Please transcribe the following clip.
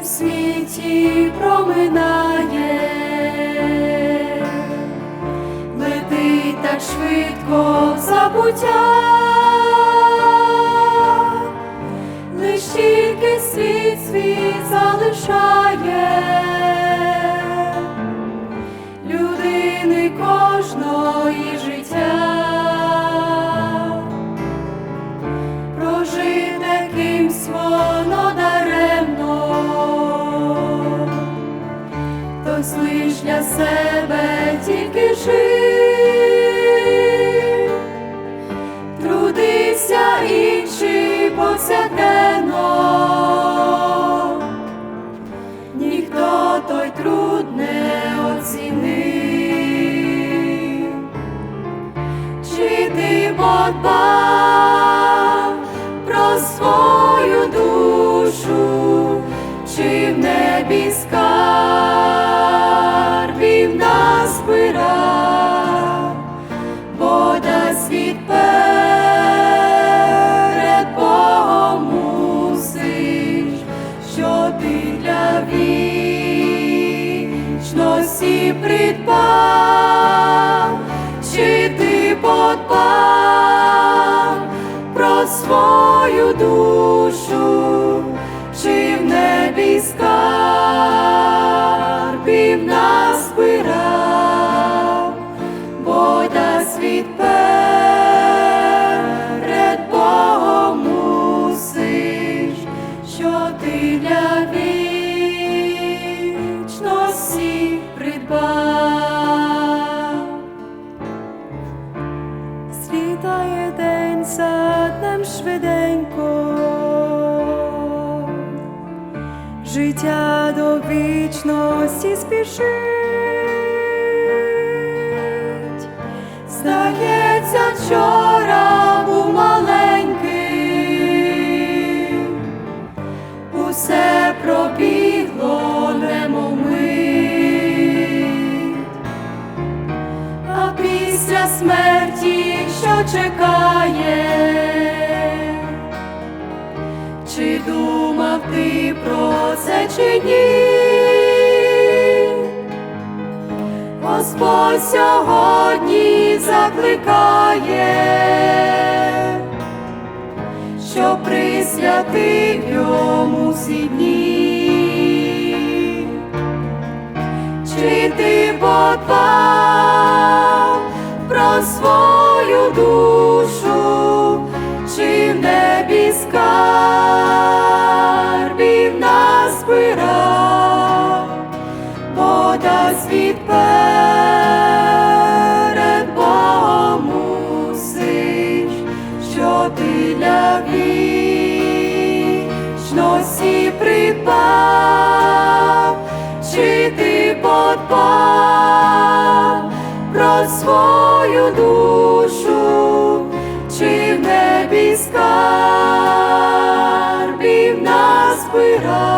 в світі проминає, летить так швидко забуття, лиш тільки світ світ залишає. Людини кожної життя. Для себе тільки жив, трудився інший повсякденно, ніхто той труд не оцінив. Чи ти подбав про свою душу, чи в небі скарбів вічності придбав, чи ти подбав про свою душу, чи в небі скарбів днем швиденько, життя до вічності спішить, здається, вчора був маленький, усе пробігло немов а після смерті, що чекає, думав ти про це, чи ні? Господь сьогодні закликає, що присвятив йому всі дні. Чи ти подбав вічності придбав, чи ти подбав про свою душу, чи в небі скарбів назбирав.